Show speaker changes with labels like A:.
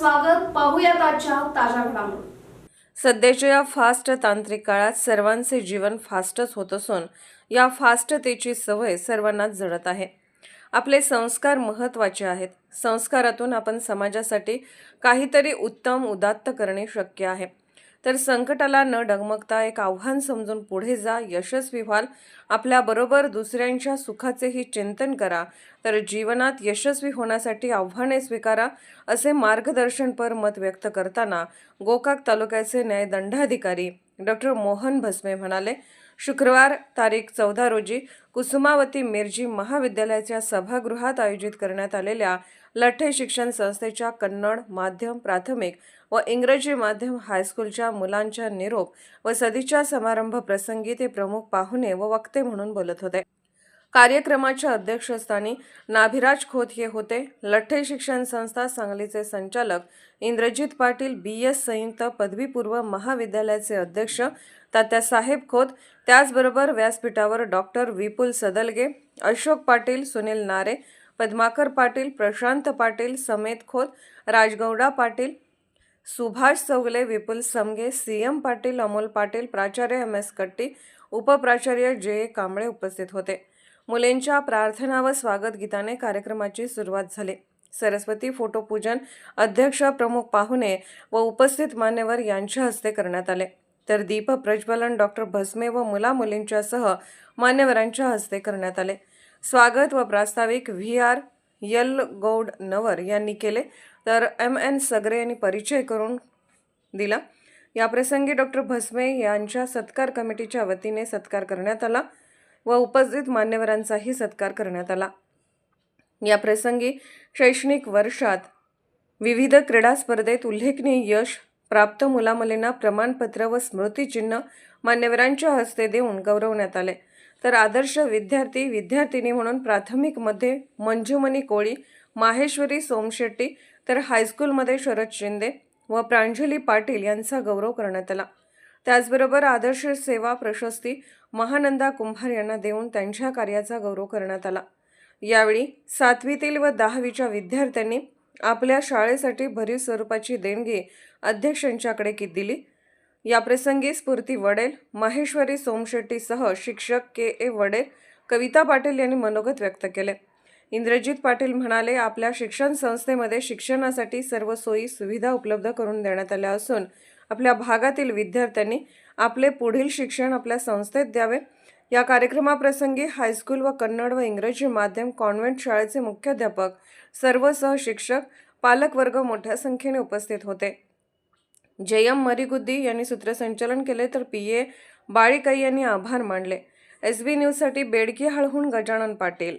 A: स्वागत. पाहूयात आजच्या ताज्या घडामोडी.
B: सध्याच्या या फास्ट तांत्रिक काळात सर्वांचे जीवन फास्टच होत असून या फास्टतेची सवय सर्वांनाच जडत आहे. आपले संस्कार महत्त्वाचे आहेत. संस्कारातून आपण समाजासाठी काहीतरी उत्तम उदात्त करणे शक्य आहे. तर संकटाला न डगमगता एक आव्हान समजून पुढे जा यशस्वी व्हाल. आपल्याबरोबर दुसऱ्यांच्या सुखाचेही चिंतन करा. तर जीवनात यशस्वी होण्यासाठी आव्हाने स्वीकारा असे मार्गदर्शनपर मत व्यक्त करताना गोकाक तालुक्याचे न्यायदंडाधिकारी डॉक्टर मोहन भस्मे म्हणाले शुक्रवार तारीख चौदा रोजी कुसुमावती मिरजी महाविद्यालयाच्या सभागृहात आयोजित करण्यात आलेल्या लठ्ठे शिक्षण संस्थेच्या कन्नड माध्यम प्राथमिक व इंग्रजी माध्यम हायस्कूलच्या मुलांच्या निरोप व सदीच्या समारंभ प्रसंगी ते प्रमुख पाहुणे व वक्ते म्हणून बोलत होते. कार्यक्रमाच्या अध्यक्षस्थानी नाभिराज खोत हे होते. लठ्ठे शिक्षण संस्था सांगलीचे संचालक इंद्रजित पाटील बी एस संयुक्त पदवीपूर्व महाविद्यालयाचे अध्यक्ष तात्यासाहेब खोत त्याचबरोबर व्यासपीठावर doctor Vipul Sadalage Ashok Patil Sunil Nare Padmakar Patil Prashant Patil Samet Khot Rajgouda Patil Subhash Chougule Vipul Samage C M Patil Amol Patil प्राचार्य एम एस कट्टी उपप्राचार्य जे ए कांबळे उपस्थित होते. मुलींच्या प्रार्थना व स्वागत गीताने कार्यक्रमाची सुरुवात झाली. सरस्वती फोटोपूजन अध्यक्ष प्रमुख पाहुणे व उपस्थित मान्यवर यांच्या हस्ते करण्यात आले. तर दीप प्रज्वलन डॉक्टर भस्मे व मुला मुलींच्यासह मान्यवरांच्या हस्ते करण्यात आले. स्वागत व प्रास्ताविक व्ही. आर. यल गौड नवर यांनी केले. तर एम. एन. सगरे यांनी परिचय करून दिला. याप्रसंगी डॉक्टर भस्मे यांच्या सत्कार कमिटीच्या वतीने सत्कार करण्यात आला. व उपस्थित मान्यवरांचाही सत्कार करण्यात आला. या प्रसंगी शैक्षणिक वर्षात विविध क्रीडा स्पर्धेत उल्लेखनीय यश प्राप्त मुलामुलींना प्रमाणपत्र व स्मृतिचिन्ह मान्यवरांच्या हस्ते देऊन गौरवण्यात आले. तर आदर्श विद्यार्थी विद्यार्थिनी म्हणून प्राथमिकमध्ये मंजुमणी कोळी माहेश्वरी सोमशेट्टी तर हायस्कूलमध्ये शरद शिंदे व प्रांजली पाटील यांचा गौरव करण्यात आला. त्याचबरोबर आदर्श सेवा प्रशस्ती महानंदा कुंभार यांना देऊन त्यांच्या कार्याचा गौरव करण्यात आला. यावेळी सातवीतील व दहावीच्या विद्यार्थ्यांनी आपल्या शाळेसाठी भरीव स्वरूपाची देणगी अध्यक्षांच्याकडे की दिली? याप्रसंगी स्फूर्ती वडेल माहेश्वरी सोमशेट्टीसह शिक्षक के ए वडेल कविता पाटील यांनी मनोगत व्यक्त केले. इंद्रजित पाटील म्हणाले आपल्या शिक्षण संस्थेमध्ये शिक्षणासाठी सर्व सोयी सुविधा उपलब्ध करून देण्यात आल्या असून आपल्या भागातील विद्यार्थ्यांनी आपले पुढील शिक्षण आपल्या संस्थेत द्यावे. या कार्यक्रमाप्रसंगी हायस्कूल व कन्नड व इंग्रजी माध्यम कॉन्व्हेंट शाळेचे मुख्याध्यापक सर्व सहशिक्षक पालकवर्ग मोठ्या संख्येने उपस्थित होते. जयम मरिगुद्दी यांनी सूत्रसंचालन केले तर पी ए बाळीकाई यांनी आभार मानले. एस बी न्यूजसाठी बेडकी हळहून गजानन पाटील.